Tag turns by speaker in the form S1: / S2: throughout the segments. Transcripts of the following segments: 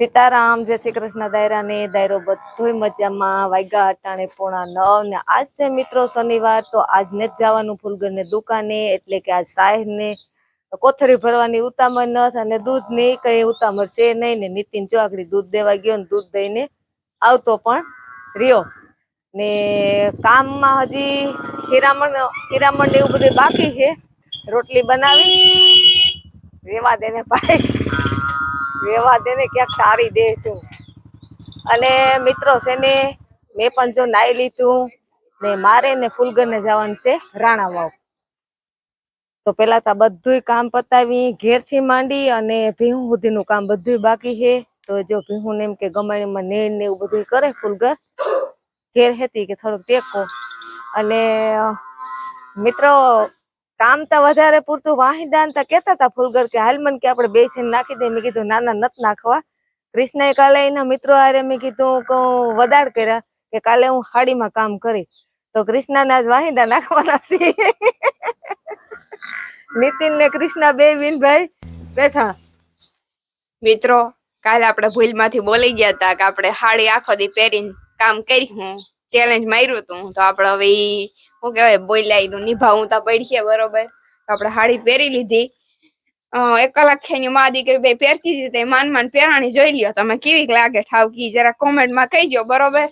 S1: સીતારામ, જય શ્રી કૃષ્ણ દાયરા ને દાયરો બધોય મજામાં વાગ્યા અટાણે, પોણા નવ ને આજ છે મિત્રો શનિવાર, તો આજ ને જ જવાનું ફૂલગર ને દુકાને, એટલે કે આજ સાહેબ ને કોથરી ભરવાની ઉતામળ થાય અને દૂધની કઈ ઉતામળ છે નહીં ને નીતિન ચોકડી દૂધ દેવા ગયો ને દૂધ દઈને આવતો પણ રહ્યો. ને કામમાં હજી હીરામણ હીરામણ ને એવું બધું બાકી છે. રોટલી બનાવી. રેવા દે ને ભાઈ. રેવા દે ને ક્યાંક તારી દે તું. અને મિત્રો છે ને, મેં પણ જો નાઈ લીધું, ને મારે ને ફૂલગરને જવાનું છે રાણા વાવ તો પેલા તો બધુંય કામ પતાવી ઘેરથી માંડી અને ભીહું સુધીનું કામ બધુંય બાકી છે. તો જો ભીહું ને એમ કે ગમાણીમાં નેણ ને એવું બધું કરે ફૂલગર, ઘેર હતી કે થોડુંક ટેકો. અને મિત્રો કામ તો વધારે પૂરતું વાહિદાન તો કેતા હતા ફૂલગર કે હાલ મન કે આપણે બે થઈને નાખી દે. મેં કીધું, ના ના, નત નાખવા. કૃષ્ણએ કાલે એના મિત્રો આરે મેં કીધું કે હું કર્યા કે કાલે હું હાડીમાં કામ કરી. તો કૃષ્ણના આજ વાહિદા નાખવાના છે નીતિન ને કૃષ્ણ બે વિનભાઈ બેઠા.
S2: મિત્રો, કાલે આપણે ભૂલમાંથી બોલી ગયા હતા કે આપણે હાડી આખો દી પહેરીને કામ કરી હું ચેલેન્જ માર્યું હતું તો આપણે હવે ઈ શું કહેવાય બોલ્યા એનું નિભાવું તો પડશે બરોબર આપણે હાડી પહેરી લીધી. એક કલાક છે એની મા દીકરી બે પહેરતી હતી તે માન માન પહેરાણી જોઈ લ્યો તમે કેવી લાગે? ઠાવકી જરા કોમેન્ટમાં કહીજો બરોબર?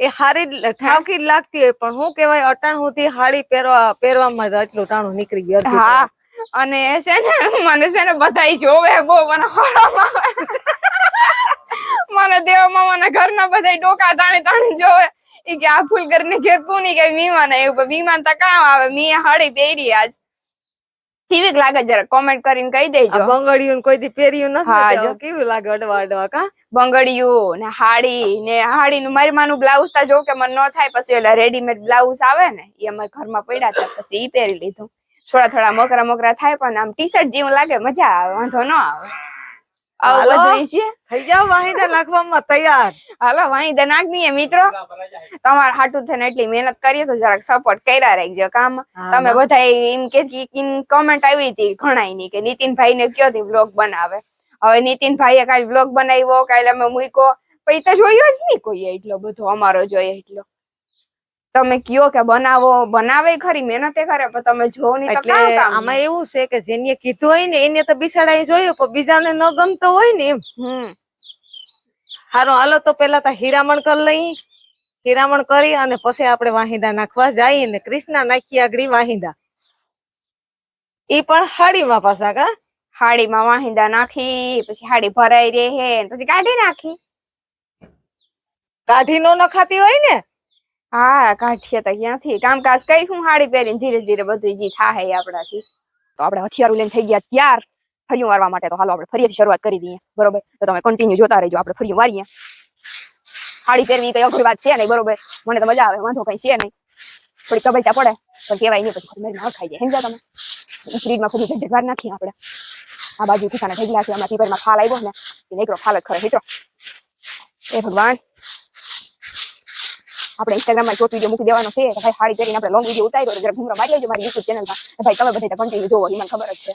S1: એ હારી ઠાવકી લાગતી હોય પણ હું કેવાય અટાણ સુધી હાડી પહેરવા પહેરવામાં એટલું ટાણું નીકળી ગયું
S2: હા અને છે ને મને છે ને બધાય જોવે બહુ મને હરામ આવે. મને દેવામાં મને ઘરના બધાય ડોકા તાણી તાણી જોવે. કે આ ફૂલ કરીને ઘેર તું નહીં કઈ વિમાન આવ્યું વિમાન તો કામ આવે? મી હાડી પહેરી આજ. કેવીક લાગે જરા કોમેન્ટ કરીને કહી દેજો.
S1: બંગડીયું કોઈ દી પહેર્યું નથી
S2: હા, જો.
S1: તો કેવું લાગે અડવા અડવા કા?
S2: બંગડિયું ને હાડી ને હાડી નું મારી માનું બ્લાઉઝ તા જો કે મને ન થાય પછી ઓલા રેડીમેડ બ્લાઉઝ આવે ને એ અમારા ઘરમાં પડ્યા હતા પછી ઈ પહેરી લીધું. થોડા થોડા મોકરા મોકરા થાય પણ આમ ટી શર્ટ જેવું લાગે મજા આવે વાંધો ન આવે.
S1: થઈ જાવ વાહિદા નાખવામાં તૈયાર.
S2: હાલો વાંધા નાખ દઈએ મિત્રો. તમારે હાટું થઈને એટલી મહેનત કરીએ તો જરાક સપોર્ટ કર્યા રાખજો કામ. તમે બધા એમ કે કોમેન્ટ આવી હતી ઘણાયની કે નીતિનભાઈ ને કયો થી બ્લોગ બનાવે? હવે નીતિનભાઈએ કાલે બ્લોગ બનાવ્યો કાલે અમે મૂક્યો. પછી તો જોયો જ નહીં કોઈ એટલો બધો અમારો જોઈએ એટલો. તમે કયો કે બનાવો બનાવે ખરી મહેનતે કરે પણ તમે જો નહીં
S1: એટલે આમાં એવું છે કે જેને કીધું હોય ને એને તો બિસાડાઈ જોયું પણ બીજાને ન ગમતો હોય ને એમ.
S2: હમ.
S1: હારો હાલો તો પેલા તો હીરામણ કરી લઈ. હીરામણ કરી અને પછી આપણે વાહિંદા નાખવા જઈએ ને કૃષ્ણા નાખી આગળ વાહિંદા. એ પણ હાડીમાં પાછા કા?
S2: હાડીમાં વાહિંદા નાખી પછી હાડી ભરાઈ રહે પછી કાઢી નાખી.
S1: કાઢી નો નખાતી હોય ને?
S2: હા કાઢીએ તો ક્યાંથી? કામકાજ કઈ હું હાડી પહેરીને ધીરે ધીરે બધું જી થાય આપણાથી. તો આપણે હથિયારું લઈને થઈ ગયા ત્યાર. ફરિયું વારવા માટે તો હાલો આપણે ફરીથી શરૂઆત કરી દઈએ. બરોબર? તો તમે કન્ટિન્યુ જોતા રહેજો, આપણે ફરી વારીએ. હાડી પહેરવી કઈ અઘરી વાત છે નહીં, બરોબર? મને તો મજા આવે, વાંધો કઈ છે નહીં. થોડી કબલચા પડે, પણ કહેવાય નહીં, પછી મેં ના ખાઈ જાય. સમજા તમે? ફ્રીજમાં ખૂબ ઘંટે વાર નાખીએ આપણે. આ બાજુ ખિસ્સાના ઢગલા છે હમણાં પીપરમાં ફાલ આવ્યો ને નીકળો ફાલ જ ખરે હીટો એ ભગવાન. આપણે ઇન્સ્ટાગ્રામમાં શોર્ટ વીડિયો મૂકી દેવાનો છે ભાઈ હાડી પહેરીને આપણે લોંગ વીડિયો ઉતાર્યો જરા ઘૂમરો મારી લેજો મારી યુટ્યુબ ચેનલમાં ભાઈ તમે બધા કન્ટિન્યુ જોવો એ મને ખબર જ છે.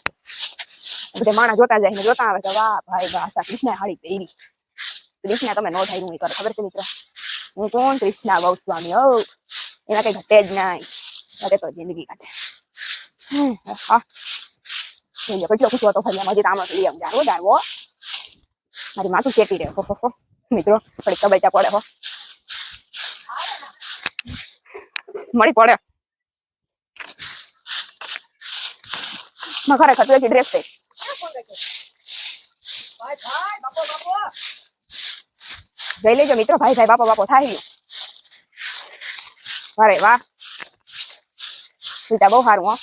S2: બધા માણસ જોતા જાય ને જોતા આવે કે વાહ ભાઈ વાહ સા કૃષ્ણ હાડી પહેરી. કૃષ્ણ તમે નો થાય હું કરો. ખબર છે મિત્ર? હું કોણ? કૃષ્ણ ગૌ સ્વામી ઓ એના કઈ ઘટે જ નહીં. ઘટે તો જિંદગી કાઢે હા. જોઈ લો, કેટલો હતો ફરી હજી આમ લઈ જાણવો મારી માથું ચેટી રહ્યો. હો, હો, હો. મિત્રો થોડી કબલચા પડે હો. મળી પડે. ખરેખર તું ડ્રેસ છે જઈ લેજો મિત્રો, ભાઈ ભાઈ બાપો બાપો, થાય. અરે વાહ. સીતા બહુ સારું, હો.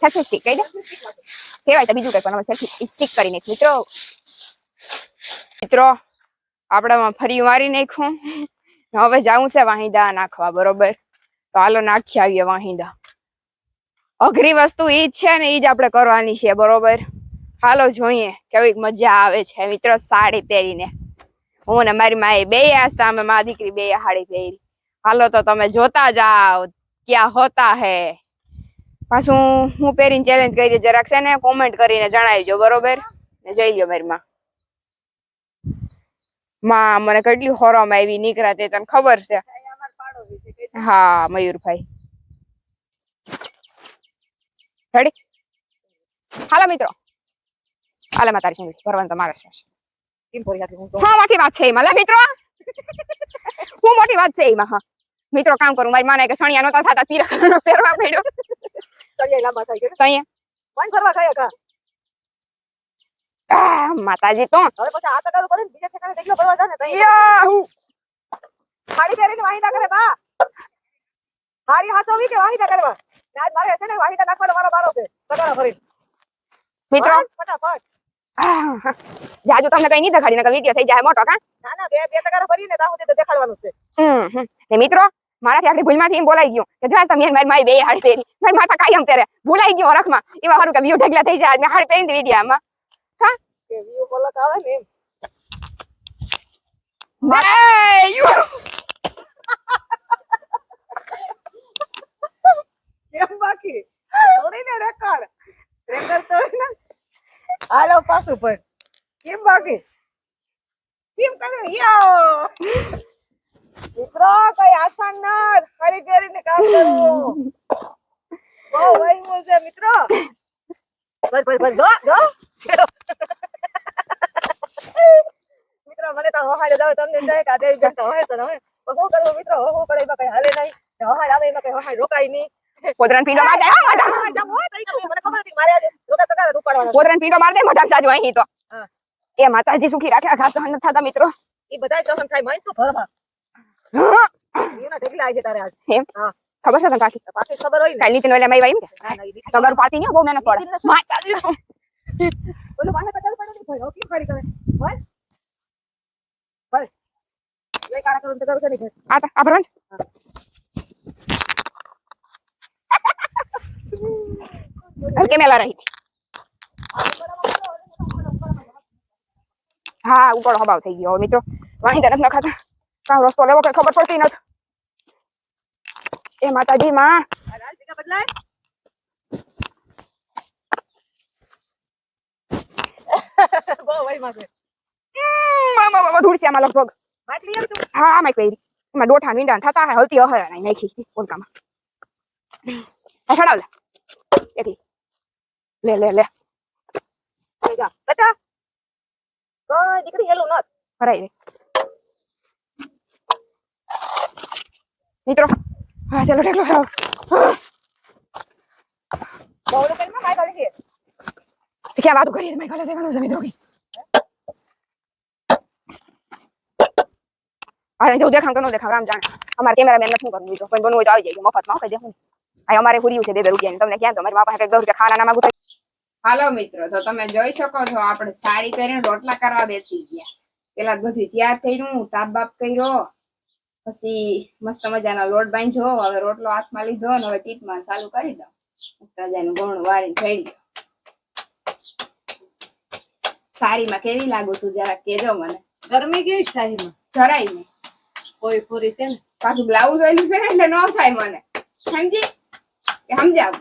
S2: સેલ્ફી સ્ટિક કહી દે. કહેવાય તો બીજું કઈ, પણ સેલ્ફી સ્ટીક કરી નાખ. મિત્રો મિત્રો, આપણામાં ફરી મારી નાખ્યું ને હવે જવું છે વાહિંદા નાખવા, બરોબર? તો હાલો નાખી આવીએ વાહિંદા. અઘરી વસ્તુ એ જ છે ને એ જ આપણે કરવાની છે, બરોબર? હાલો જોઈએ, કેવી મજા આવે છે, મિત્રો, સાડી પહેરીને. હું ને મારી માએ બે આસ્તા, અમે મા દીકરી બે હાડી પહેરી. હાલો તો તમે જોતા જાઓ, ક્યાં હોતા હે. પાછું હું પહેરીને ચેલેન્જ કરી જરાક છે ને કોમેન્ટ કરીને જણાવજો, બરોબર? જઈ લ્યો મારી માં માં મને કેટલી હોરમ આવી નીકળ્યા તે તને ખબર છે? હા મયુરભાઈ. રેડી હાલો મિત્રો. હાલે માં તારી સંગીત ભરવાનું તમારે છે.
S1: હું
S2: મોટી વાત છે એમાં. લે મિત્રો. હું મોટી વાત છે એમાં હા. મિત્રો કામ કરું. મારી માને કે સણિયા નતા થતા પીરા પહેરવા પડ્યો.
S1: સણિયા લાંબા
S2: થઈ ગયા
S1: તૈયા ફરવા થાય કા?
S2: માતાજી તો.
S1: હવે પછી આ તકારું કરે બીજા ઠેકાણે ભરવા
S2: યાહુ.
S1: સાડી પહેરીને વાહિદા કરે બા. સાડી હાથોવી કે કરવા? આજ મારે છે ને વાહિદા નાખવાનો મારો બારો છે. તગારા ભરી
S2: મિત્રો.
S1: ફટાફટ.
S2: જાજુ તમને કઈ નહીં દેખાડી નકર વીડિયો થઈ જાય મોટો કા?
S1: ના ના બે બે ભરીને સુધી દેખાડવાનું છે.
S2: હમ. ને મિત્રો મારાથી આગળ ભૂલમાંથી એમ બોલાઈ ગયું કે જો તમે મારી મારી બે હાડી પહેરી. મારી માથા કાયમ પહેરે. ભૂલાઈ ગયો રખમાં એવા હારું કે વ્યૂ ઢગલા થઈ જાય. મેં હાડી પહેરી વિડીયામાં
S1: કે વ્યૂ પલક આવે ને એમ. કેમ બાકી? તોડીને રેકર્ડ રેકર્ડ તોડીને હાલો પાછું પર કેમ બાકી? કેમ કર્યું? યો! મિત્રો કઈ આસાન ના હળી પહેરીને કામ કરવું બહુ વહેમું છે મિત્રો. બસ બસ બસ જો. મિત્રો મને તો હહાડે જાવ તમને જાય કા આ જતો હોય તો હવે શું કરવું મિત્રો હો પડે એમાં કઈ હાલે નહીં. ને હહાડ આવે એમાં કઈ હહાડ રોકાય નહીં.
S2: પોતરાન પીંડો માર દે. હા, મોઢા.
S1: હા, જમ હોય તો ઈ તો મને ખબર હતી મારે આજે રોકા તગારા જ ઉપાડવાના છે.
S2: માર દે મોઢા જાજુ અહીં તો. એ માતાજી સુખી રાખે ઘાસ સહન થતા મિત્રો.
S1: ઈ બધાય સહન થાય મય તો ભરવા એના ઢગલા આવી તારે આજ હા.
S2: ખબર છે તને કાકી?
S1: તો પાછી ખબર હોય ને?
S2: કાલ નીતિન ઓલા એમ કે?
S1: ના, ના, ઈ દીકરી-
S2: તો ઘર પાતી નહીં બહુ મહેનત પડે? માતાજી.
S1: ઓલું વાહે ભાઈ, કરે?
S2: હલકે મેલા રહી હા ઉપાડો હબાવ થઈ ગયો મિત્રો વાણી તરફ ન ખાતા કાં રસ્તો લેવો કઈ ખબર પડતી નથી એ માતાજી માં
S1: બદલાય?
S2: ધૂળ છે આમાં લગભગ. હા માઈક પહેરી એમાં ડોઠા મીંડા થતા હે હલતી હે નહીં નાખી પોલકામાં આ છડાવ લે એકલી લે લે લે.
S1: બતા. કોઈ દીકરી હેલું નથ.
S2: ભરાઈ રે મિત્રો હા ચાલો ઢેકલો હે
S1: બહુ કરીને માઇક આલી દે.
S2: તે ક્યાં વાતો કરીએ મેં ગલે દેવાનું છે મિત્રો કી અરે જો દેખાણ તો ન દેખાણ રામ જાણે. અમારે કેમેરામેન નથી કરવું બીજો કોઈ બનવું હોય તો આવી જાય મફતમાં કઈ દેખું આ અમારે હુર્યું છે બે બે રૂપિયાની. તમને ક્યાં તો મારી મા પાસે કંઈક દસ રૂપિયા ખાવાના ના માંગુ હાલો મિત્રો તો તમે જોઈ શકો છો આપણે સાડી પહેરીને રોટલા કરવા બેસી ગયા. પેલા બધું તૈયાર થયું તાપ બાપ કર્યો. પછી મસ્ત મજાનો લોટ બાંધ્યો. હવે રોટલો હાથમાં લીધો ને હવે ટીપમાં ચાલુ કરી દો મસ્ત મજાનું ગોણ વારી થઈ ગયો. સારીમાં કેવી લાગુ છું જરા કેજો મને.
S1: ગરમી કેવી સારીમાં
S2: જરાય નહીં.
S1: કોઈ ફોરી છે ને?
S2: પાછું બ્લાઉઝ ઓઈલું છે ને એટલે ન થાય મને. સમજી? સમજાવ?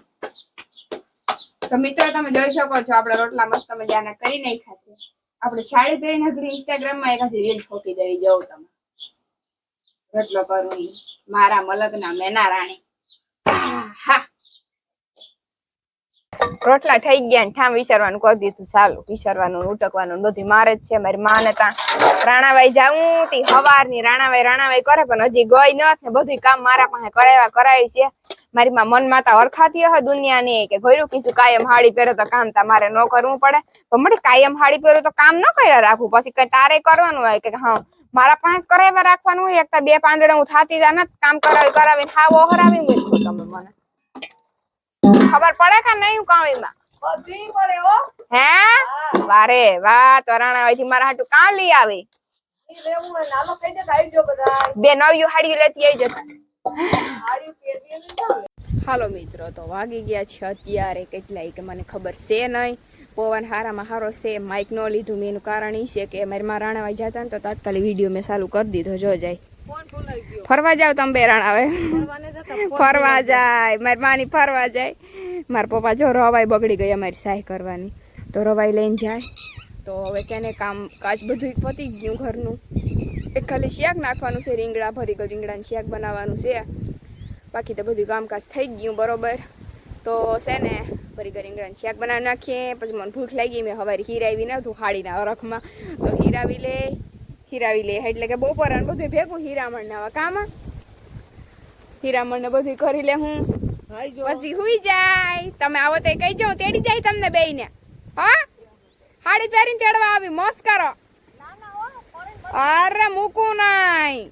S2: તો મિત્રો, તમે જોઈ શકો છો, આપણે રોટલા મસ્ત મજાના કરી નાખ્યા છે. આપણે સાડી પહેરીને ઘડી ઇન્સ્ટાગ્રામમાં એકાદી રીલ ઠોકી દેવી, જવું તમે. રોટલો કરું. મારા મલકના મેના રાણી. આહા. રોટલા થઈ ગયા ને ઠામ વિચારવાનું કહી દીધું, ચાલુ વિચારવાનું ઉટકવાનું ને બધું મારે જ છે, મારી માને ત્યાં રાણાભાઈ જાઉં તી, હવારની રાણાભાઈ રાણાભાઈ કરે પણ હજી ગઈ નથ ને બધું કામ મારા પાસે કરાવ્યા કરાવી છે. મારી માં મન માતા ઓળખાતી હોય દુનિયાની, કે ઘોડું કીધું, કાયમ હાડી પહેરે તો કામ તમારે ન કરવું પડે. પણ મને કાયમ હાડી પહેરો તો કામ ન કર્યા રાખવું પછી કઈ તારે કરવાનું હોય કે હા, મારા પાસે કરાવ્યા રાખવાનું હોય, એક બે પાંદડા હું થાતી જા નથી, કામ કરાવી, કરાવીને હાવ ઓહરાવી મૂકું તમે મને. ખબર પડે કે નહીં એમાં?
S1: બધી પડે હો.
S2: હે? વારે વાહ તો રાણાભાઈ મારા હાટુ કાં લઈ આવે?
S1: ઈ લેવું હોય નાનો કહી દે તો આવી
S2: બે નવી હાડી લેતી આવી જતા. હાલો મિત્રો તો વાગી ગયા છે અત્યારે કેટલાય કે મને ખબર છે નહીં. પવન હારામાં હારો છે માઇક ન લીધું મેં એનું કારણ એ છે કે મારી માં રાણાવાઈ જતા ને તો તાત્કાલિક વીડિયો મેં ચાલુ કરી દીધો જો જાય. ફરવા જાવ તમે બે રાણાભાઈ
S1: ફરવાને જતા ફોન
S2: ફરવા જાય મારી માની ફરવા જાય. મારા પપ્પા જો રવાઈ બગડી ગઈ અમારી સહાય કરવાની. તો રવાઈ લઈને જાય. તો હવે છે કામ કાચ બધું પતી ગયું ઘરનું. એક ખાલી શાક નાખવાનું છે, રીંગણા ભરી ગયું, રીંગણાનું શાક બનાવવાનું છે. બાકી તો બધું કામકાજ થઈ ગયું બરોબર. તો છે ને ફરી રીંગણાનું શાક બનાવી નાખીએ. પછી મને ભૂખ લાગી, મેં હવારે હીરાવી ના તું હાડીના અરખમાં. તો હીરાવી લે હીરાવી લે. એટલે કે બપોર બધું ભેગું હીરામણને આવા કામ. હીરામણને બધું કરી લે હું. પછી હુઈ જાય. તમે આવો તો કઈ જાઓ તેડી જાય તમને બેયને. હા? હાડી પહેરીને તેડવા આવી મોસ કરો. અરે મૂકું નહીં.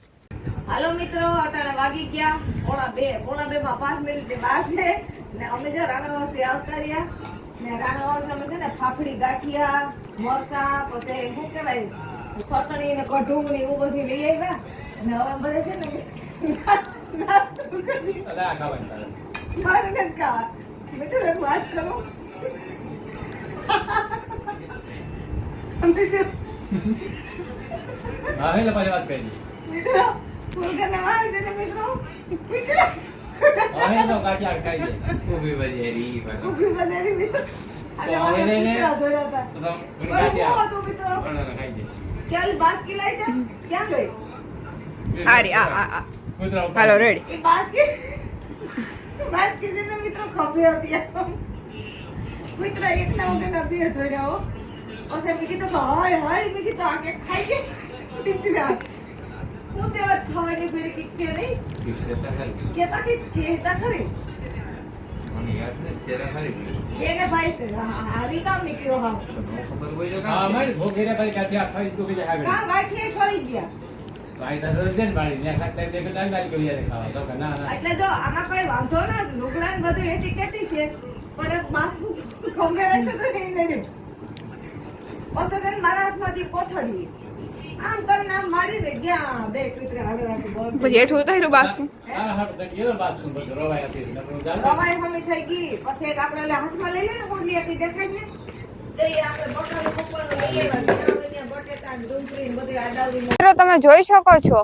S1: હાલો મિત્રો અટાણે વાગી ગયા. પોણા બે પોણા બે માં પાંચ મિનિટ વાર છે. ને અમે જો રાણાવાસથી આવતા રહ્યા. ને રાણાવાસ અમે છે ને ફાફડી ગાંઠિયા મરસા પછી શું કહેવાય ચટણી ને કઢું ને એવું બધું લઈ આવ્યા. ને હવે બધે છે ને મારે ખાવા. મિત્રો એક વાત કરું. મિત્રો મિત્રો મારે છે મિત્રો? મિત્રો. ઊભી બધાની મિત્રો. અને
S3: તો
S1: મારા
S3: હવે એને-
S1: કૂતરા જોડ્યા હતા. પણ મિત્રો ક્યાં બાસ્કી લાવી ક્યાં ગઈ?
S2: અરે આ આ આ હાલો રેડી.
S1: એ બાસ્કી છે ને મિત્રો ખભે હતી મિત્ર એકના વગરના બે જોડ્યા હો. પછી મેં કીધું તો હોય હાય મેં કીધું આ કે ખાઈ ગઈ મિત્રો હું તેવા થવાની કીક છે નહીં? કેતા કે કહેતા ખરી. એને ભાઈ હારી કામ નીકળ્યો હા. કામ ગાંઠીએ ઠરી ગયા. એટલે જો આમાં કોઈ વાંધો ના લુગડા બધું એથી કેતી છે. પણ તો નહીં પછી મારા હાથમાંથી કોથળી. આમ કરીને આમ મારી દે. ગયા બે કૂતરા હાડે રાખી બોલ.
S2: પછી હેઠું ઉતાર્યું બાસ્કું?
S1: રવાઈ હમી થઈ ગઈ. પછી એક આપણે હાથમાં લઈ લે ને કોટલી હતી દેખાય ને તો એ આપણે બકાલું ઉપર લઈ
S2: તમે જોઈ શકો છો,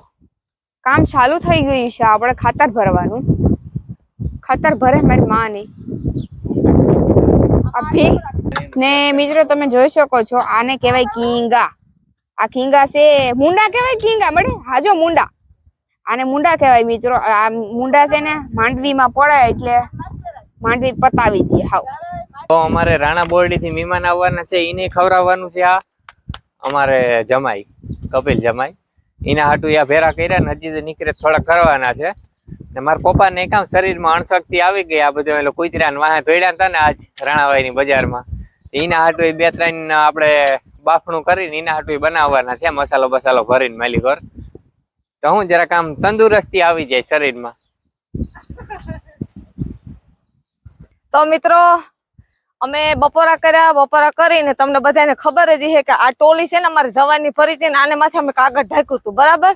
S2: કામ ચાલુ થઈ ગયું છે. આપણે ખાતર ભરવાનું. ખાતર ભરે મારી માની. આ ને મિત્રો, તમે જોઈ શકો છો, આને કહેવાય કીંગા. આ કીંગા છે, મુંડા કહેવાય કીંગા, મળે? હાજો મુંડા. આને મુંડા કહેવાય મિત્રો. આ મુંડા છે ને, માંડવીમાં પડે એટલે માંડવી પતાવી દે, હાવ.
S4: તો અમારે રાણા બોરડી થી મહેમાન આવવાના છે એને ખવડાવવાનું છે આ. અમારે જમાઈ, કપિલ જમાઈ. એના હાટુ યા ભેરા કર્યા ને હજી નીકળે થોડા કરવાના છે. ને મારા પપ્પા ને કામ શરીરમાં અણશક્તિ આવી ગઈ, આ બધું એટલે કુતરા ને વાહે ધોડ્યા હતા ને આજ રાણાભાઈની બજારમાં. એના હાટુ એ બે ત્રણ આપણે બાફણું કરીને એના હાટુ બનાવવાના છે, મસાલો બસાલો ભરીને માલી ઘર. તો હું જરાક આમ તંદુરસ્તી આવી જાય શરીરમાં.
S1: તો મિત્રો અમે બપોરા કર્યા, બપોરા કરીને તમને બધાને ખબર જ છે કે આ ટોલી છે ને અમારે જવાની ફરી ને આને માથે અમે કાગળ ઢાંક્યું હતું, બરાબર?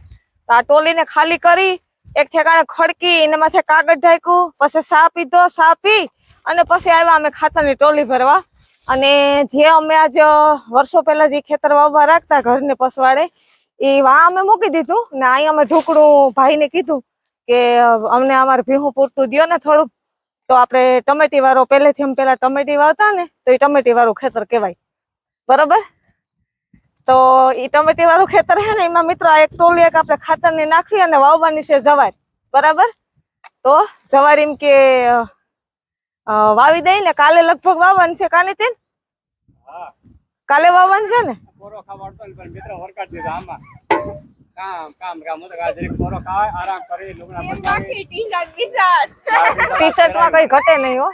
S1: તો આ ટોલીને ખાલી કરી, એક ઠેકાણે ખડકી, એને માથે કાગળ ઢાંક્યું, પછી સા પીધો, સા પી, અને પછી આવ્યા અમે ખાતરની ટોલી ભરવા. અને જે અમે આજ વર્ષો પહેલા જે ખેતર વાવવા રાખતા ઘરને પસવાડે, એ વા અમે મૂકી દીધું. ને અહીંયા અમે ઢોકળું ભાઈને કીધું કે અમને અમારે ભીહું પૂરતું દ્યો ને થોડું તો આપણે ટમેટી વાળો પહેલેથી અમે પેલા ટમેટી વાવતા ને તો એ ટમેટી વાળું ખેતર કહેવાય. બરોબર? તો એ ટમેટી વાળું ખેતર છે ને એમાં મિત્રો આ એક ટોલી એક આપણે ખાતરની નાખવી અને વાવવાની છે જવાર. બરાબર? તો જવાર એમ કે વાવી દઈ ને કાલે લગભગ વાવવાની છે કાલે તે કાલે વાવવાની છે ને? ટી શર્ટમાં કઈ ઘટે નહીં હો.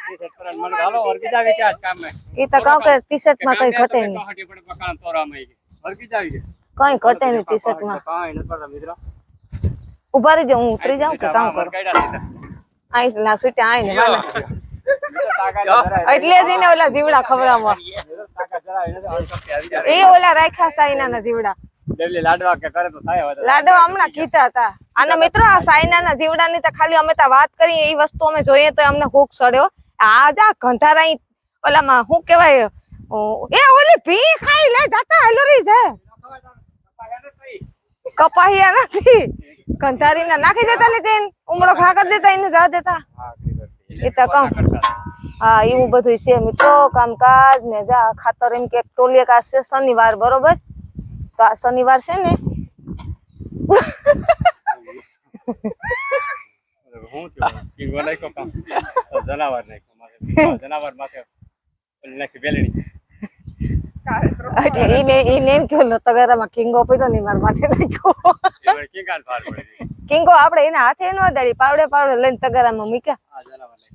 S1: એ તો કહું કે ટી શર્ટમાં કઈ ઘટે નહીં. કઈ ઘટે નહીં ટી શર્ટમાં ઊભા રહી હું ઉતરી જાઉં કે કામ કરો? આઈ ના સુટે આઈ ને વાલા એટલે જ એને ઓલા જીવડા ખવડાવવા. એ ઓલા રાખ્યા સાઈના ના જીવડા.
S4: લાડવા કે કરે તો થાય
S1: લાડવા હમણાં કીધા હતા. અને મિત્રો, આ સાયનાના જીવડાની તો ખાલી અમે તો વાત કરી એ વસ્તુ અમે જોઈએ તો અમને હુક સડ્યો. આ જા ગંધારા ઓલામાં શું કેવાય એ ઓલી ભી ખાઈ લે, જાતા હાલોરી છે. કપાહિયા નથી. ઘંધારી ના નાખી દેતા ને તેન, ઉમળો ખા કરી દેતા, એને જા દેતા. એ તો કામ. હા, એવું બધું છે, મિત્રો, કામકાજ ને જા, ખાતર એમ કે ટોલીએ કે આ શનિવાર, બરોબર? તો આ શનિવાર છે ને.
S3: હું કિંગો નાખ્યો જનાવર જનાવર માથે નાખી બેલડી
S1: એટલે ઈને ઈને એમ કે તગારામાં કિંગો પડ્યો ને મારા માથે નાખ્યો. કિંગો આપણે એના હાથે ન અડાડી પાવડે પાવડે લઈને તગારામાં મૂક્યા.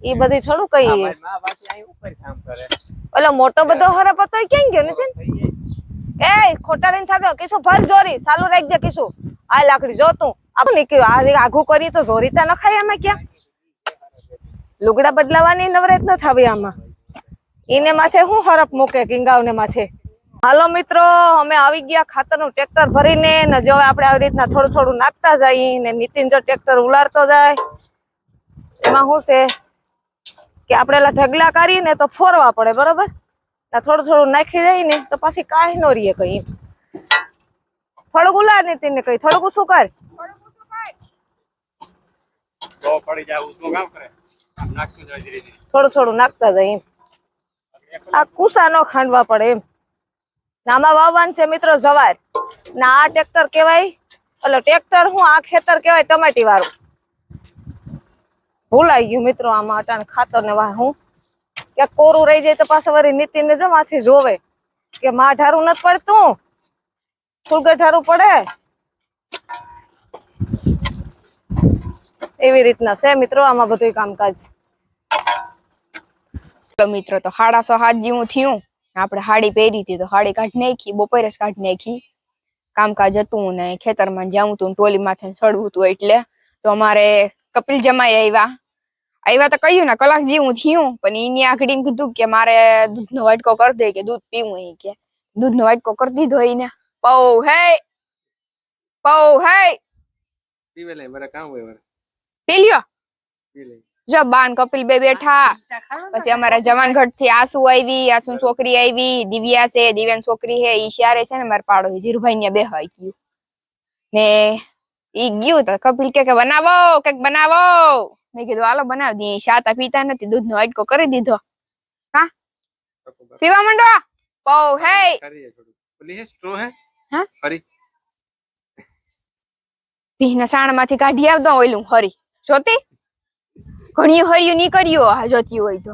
S1: એ બધું થોડું કહીએ.
S4: મારી માં પાછી અહીં ઉપર કામ કરે.
S1: ઓલો મોટો બધો હરપ હતો ક્યાં ગયો
S4: જાય.
S1: એ, ખોટા લઈને થાક્યો કીશું, ભર જોરી, ચાલુ રાખજે કીશું. આ લાકડી જો તું. આપણે આજે આઘું કરી તો જોરીતા ન ખાય આમાં ક્યાં? લુગડા બદલાવાની નવરેત ન થાવી આમાં. એને માથે હું હરફ મૂકે કિંગાવને માથે? હાલો મિત્રો, અમે આવી ગયા ખાતરનું ટ્રેક્ટર ભરીને, ને જો આપણે આવી રીતના થોડું થોડું નાખતા જઈએ, ને નીતિન જો ટ્રેક્ટર ઉલાડતો જાય. એમાં શું છે? કે આપણે ઢગલા કરીએ ને તો ફોરવા પડે, બરોબર? આ થોડું થોડું નાખી દઈ ને તો પછી કાંઈ ન રીએ કઈ. થોડુંક નીતિન ને કઈ થોડુંક શું કર? થોડું થોડું નાખતા જાય એમ. આ કુસા ન ખાંડવા પડે એમ. નામાં વાવવાનું છે મિત્રો જવાર. ના આ ટ્રેક્ટર કેવાય એટલે ટ્રેક્ટર હું આ ખેતર કેવાય ટમાટી વાળું. ભૂલાઈ ગયું મિત્રો આમાં અટાણ ખાતર ને વાહ. હું ક્યાંક કોરું રહી જાય તો પાછા વળી નીતિન ને જમાથી જોવે. કે માં ઢારું નથી પડતું. ફૂલગઢ ઢારું પડે. એવી રીતના છે મિત્રો આમાં બધું કામકાજ.
S2: મિત્રો તો હાડા સો હાથ જેવું થયું. આપણે હાડી પહેરી હતી તો હાડી કાઢ નાખી, બપોરે જ કાઢ નાખી. કામકાજ હતું ને ખેતરમાં જવું તું ટોલી માથે ચડવું હતું એટલે. તો અમારે કપિલ જમાઈ આવ્યા. આવ્યા તો કહ્યું ને કલાક જેવું થયું પણ એની આખડી કીધું કે મારે દૂધનો વાટકો કરી દે કે દૂધ પીવું એ કે. દૂધનો વાટકો કરી દીધો એને પૌ હે પૌ હે.
S3: પીવે લે મારે કામ હોય મારે.
S2: પી લ્યો.
S3: પી
S2: જો બાન કપિલ બે બેઠા. પછી અમારા જવાનગઢથી આસુ આવી આસુ છોકરી આવી દિવ્યા છે દિવ્યાન છોકરી હે ઈ શિયારે છે ને મારા પાડો ધીરુભાઈ ને બે હોય ગયું. ને ઈ ગયું તો કપિલ કે કે બનાવો કંઈક બનાવો. મેં કીધું હાલો બનાવી દઈએ. શાતા પીતા નથી દૂધ નો અટકો કરી દીધો. પીવા માંડો? પૌ હે
S3: હે. સ્ટ્રો હે?
S2: હા? સાણમાંથી કાઢી આવતો ઓયલું હરી. જોતી? ઘણી હરિયું ની કર્યું આ જોતી હોય તો.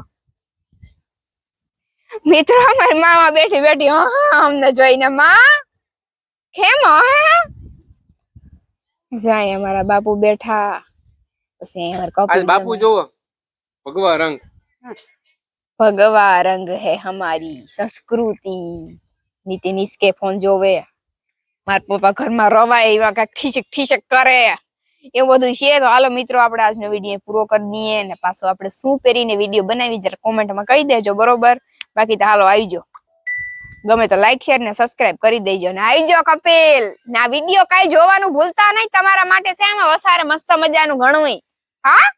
S2: મિત્રો અમારી મામા બેઠી બેઠી હા અમને જોઈને માં. કેમ હે? જાય અમારા બાપુ બેઠા. પછી
S3: આજ બાપુ જોવો ભગવા રંગ.
S2: ભગવા રંગ હે હમારી સંસ્કૃતિ. નીતિ નિસ્કે ફોન જોવે. મારા પપ્પા ઘરમાં રવાય એવા કાંઈક ઠીચક ઠીચક કરે. એવું બધું છે તો હાલો મિત્રો આપણે આજનો વીડિયો પૂરો કરી દઈએ ને પાછો આપણે શું પહેરીને વીડિયો બનાવી જરા કોમેન્ટમાં કહી દેજો બરોબર? બાકી તો હાલો આવજો ગમે તો લાઈક શેર ને સબસ્ક્રાઇબ કરી દેજો ને આવજો કપિલ. ના વીડિયો કાંઈ જોવાનું ભૂલતા નહીં તમારા માટે છે વસારે મસ્ત મજાનું ઘણું હા.